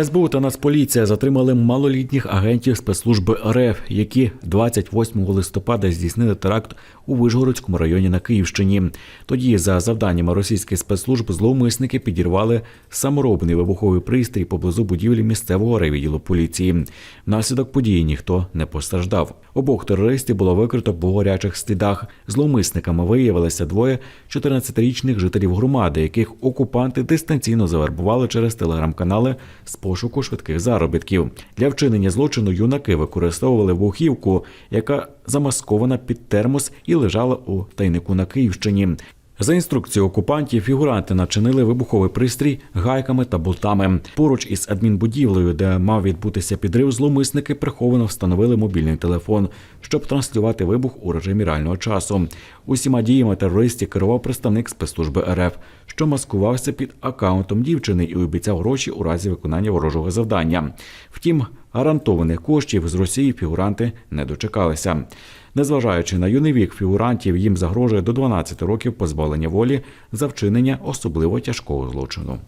СБУ та Нацполіція затримали малолітніх агентів спецслужби РФ, які 28 листопада здійснили теракт у Вишгородському районі на Київщині. Тоді, за завданнями російських спецслужб, зловмисники підірвали саморобний вибуховий пристрій поблизу будівлі місцевого райвідділу поліції. Внаслідок події ніхто не постраждав. Обох терористів було викрито по гарячих слідах. Зловмисниками виявилися двоє 14-річних жителів громади, яких окупанти дистанційно завербували через телеграм-канали з пошуку швидких заробітків. Для вчинення злочину юнаки використовували вухівку, яка замаскована під термос і лежала у тайнику на Київщині. За інструкцією окупантів фігуранти начинили вибуховий пристрій гайками та болтами. Поруч із адмінбудівлею, де мав відбутися підрив, зловмисники приховано встановили мобільний телефон, щоб транслювати вибух у режимі реального часу. Усіма діями терористів керував представник спецслужби РФ, що маскувався під акаунтом дівчини і обіцяв гроші у разі виконання ворожого завдання. Втім, гарантованих коштів з Росії фігуранти не дочекалися. Незважаючи на юний вік фігурантів, їм загрожує до 12 років позбавлення волі за вчинення особливо тяжкого злочину.